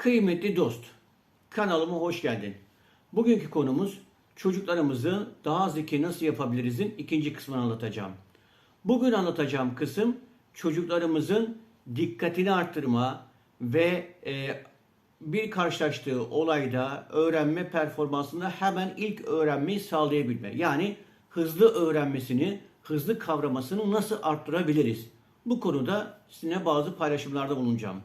Kıymetli dost, kanalıma hoş geldin. Bugünkü konumuz çocuklarımızı daha zeki nasıl yapabiliriz'in ikinci kısmını anlatacağım. Bugün anlatacağım kısım çocuklarımızın dikkatini arttırma ve e, bir karşılaştığı olayda öğrenme performansında hemen ilk öğrenmeyi sağlayabilme. Yani hızlı öğrenmesini, hızlı kavramasını nasıl arttırabiliriz? Bu konuda sizinle bazı paylaşımlarda bulunacağım.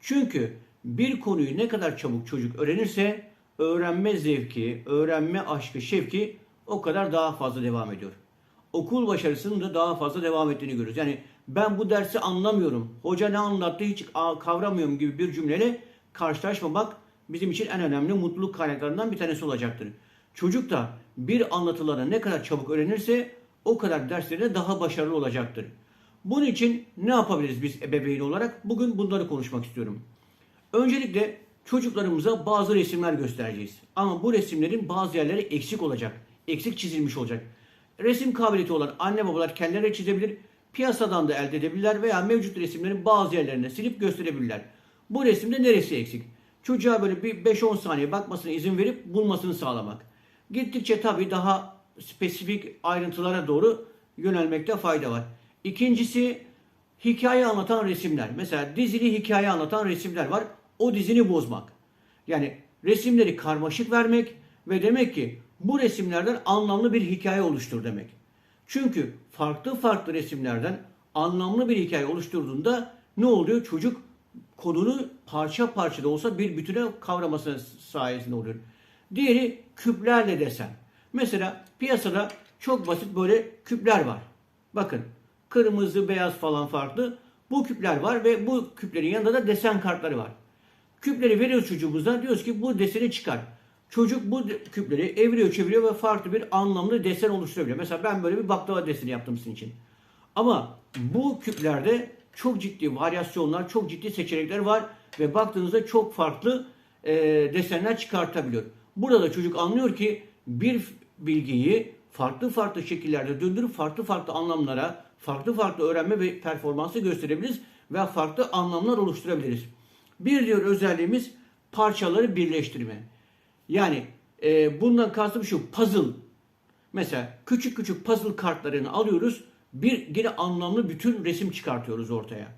Çünkü bir konuyu ne kadar çabuk çocuk öğrenirse öğrenme zevki, öğrenme aşkı, şevki o kadar daha fazla devam ediyor. Okul başarısının da daha fazla devam ettiğini görüyoruz. Yani ben bu dersi anlamıyorum, hoca ne anlattı hiç kavramıyorum gibi bir cümleyle karşılaşmamak bizim için en önemli mutluluk kaynaklarından bir tanesi olacaktır. Çocuk da bir anlatıları ne kadar çabuk öğrenirse o kadar derslerinde daha başarılı olacaktır. Bunun için ne yapabiliriz biz ebeveyn olarak? Bugün bunları konuşmak istiyorum. Öncelikle çocuklarımıza bazı resimler göstereceğiz. Ama bu resimlerin bazı yerleri eksik olacak. Eksik çizilmiş olacak. Resim kabiliyeti olan anne babalar kendileri çizebilir. Piyasadan da elde edebilirler veya mevcut resimlerin bazı yerlerine silip gösterebilirler. Bu resimde neresi eksik? Çocuğa böyle bir 5-10 saniye bakmasına izin verip bulmasını sağlamak. Gittikçe tabii daha spesifik ayrıntılara doğru yönelmekte fayda var. İkincisi hikaye anlatan resimler. Mesela dizili hikaye anlatan resimler var. O dizini bozmak. Yani resimleri karmaşık vermek ve demek ki bu resimlerden anlamlı bir hikaye oluştur demek. Çünkü farklı farklı resimlerden anlamlı bir hikaye oluşturduğunda ne oluyor? Çocuk konunu parça parça da olsa bir bütüne kavraması sayesinde oluyor. Diğeri küplerle desen. Mesela piyasada çok basit böyle küpler var. Bakın kırmızı, beyaz falan farklı. Bu küpler var ve bu küplerin yanında da desen kartları var. Küpleri veriyoruz çocuğumuza diyoruz ki bu deseni çıkar. Çocuk bu küpleri eviriyor çeviriyor ve farklı bir anlamlı desen oluşturabiliyor. Mesela ben böyle bir baklava deseni yaptım sizin için. Ama bu küplerde çok ciddi varyasyonlar, çok ciddi seçenekler var ve baktığınızda çok farklı e, desenler çıkartabiliyor. Burada da çocuk anlıyor ki bir bilgiyi farklı farklı şekillerde döndürüp farklı farklı anlamlara, farklı farklı öğrenme ve performansı gösterebiliriz ve farklı anlamlar oluşturabiliriz. Bir diğer özelliğimiz parçaları birleştirme. Yani e, bundan kastım şu puzzle Mesela küçük küçük puzzle kartlarını alıyoruz. Bir yine anlamlı bütün resim çıkartıyoruz ortaya.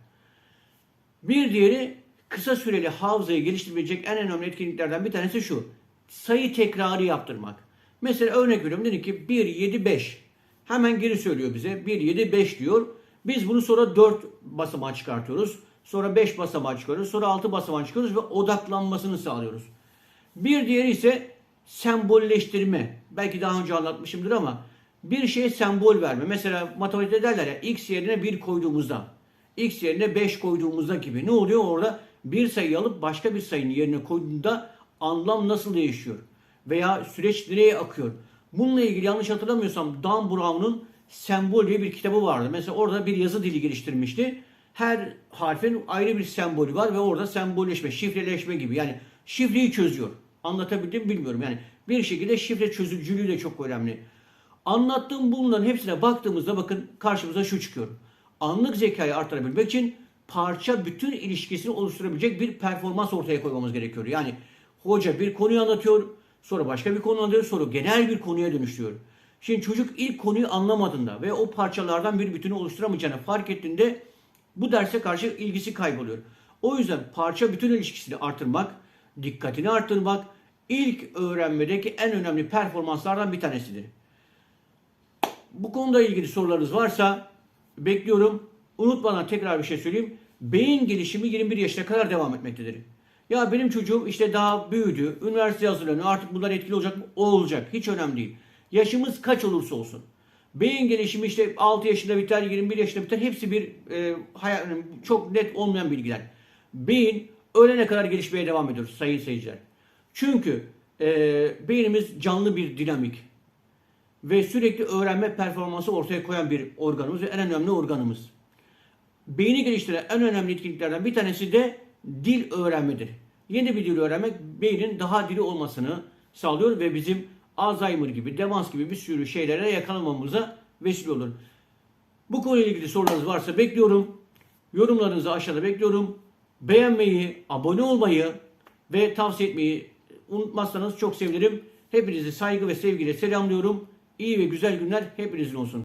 Bir diğeri kısa süreli hafızayı geliştirebilecek en önemli etkinliklerden bir tanesi şu. Sayı tekrarı yaptırmak. Mesela örnek veriyorum dedi ki 1, 7, 5. Hemen geri söylüyor bize. 1, 7, 5 diyor. Biz bunu sonra 4 basamağa çıkartıyoruz. Sonra 5 basamağa çıkarıyoruz. Sonra 6 basamağa çıkarıyoruz ve odaklanmasını sağlıyoruz. Bir diğeri ise sembolleştirme. Belki daha önce anlatmışımdır ama bir şeye sembol verme. Mesela matematikte derler ya x yerine 1 koyduğumuzda, x yerine 5 koyduğumuzda gibi. Ne oluyor orada? Bir sayıyı alıp başka bir sayının yerine koyduğunda anlam nasıl değişiyor? Veya süreç nereye akıyor? Bununla ilgili yanlış hatırlamıyorsam Dan Brown'un Sembol diye bir kitabı vardı. Mesela orada bir yazı dili geliştirmişti. Her harfin ayrı bir sembolü var ve orada sembolleşme, şifreleşme gibi. Yani şifreyi çözüyor. Anlatabildim mi bilmiyorum. Yani bir şekilde şifre çözücülüğü de çok önemli. Anlattığım bunların hepsine baktığımızda bakın karşımıza şu çıkıyor. Anlık zekayı artırabilmek için parça bütün ilişkisini oluşturabilecek bir performans ortaya koymamız gerekiyor. Yani hoca bir konuyu anlatıyor, sonra başka bir konu anlatıyor, sonra genel bir konuya dönüştürüyor. Şimdi çocuk ilk konuyu anlamadığında ve o parçalardan bir bütünü oluşturamayacağını fark ettiğinde bu derse karşı ilgisi kayboluyor. O yüzden parça bütün ilişkisini artırmak, dikkatini artırmak ilk öğrenmedeki en önemli performanslardan bir tanesidir. Bu konuda ilgili sorularınız varsa bekliyorum. Unutmadan tekrar bir şey söyleyeyim. Beyin gelişimi 21 yaşına kadar devam etmektedir. Ya benim çocuğum işte daha büyüdü, üniversiteye hazırlanıyor, artık bunlar etkili olacak mı? Olacak, hiç önemli değil. Yaşımız kaç olursa olsun. Beyin gelişimi işte 6 yaşında biter, 21 yaşında biter. Hepsi bir e, hayal, çok net olmayan bilgiler. Beyin ölene kadar gelişmeye devam ediyor sayın seyirciler. Çünkü e, beynimiz canlı bir dinamik ve sürekli öğrenme performansı ortaya koyan bir organımız ve en önemli organımız. Beyni geliştiren en önemli etkinliklerden bir tanesi de dil öğrenmedir. Yeni bir dil öğrenmek beynin daha dili olmasını sağlıyor ve bizim Alzheimer gibi, demans gibi bir sürü şeylere yakalanmamıza vesile olur. Bu konuyla ilgili sorularınız varsa bekliyorum. Yorumlarınızı aşağıda bekliyorum. Beğenmeyi, abone olmayı ve tavsiye etmeyi unutmazsanız çok sevinirim. Hepinizi saygı ve sevgiyle selamlıyorum. İyi ve güzel günler hepinizin olsun.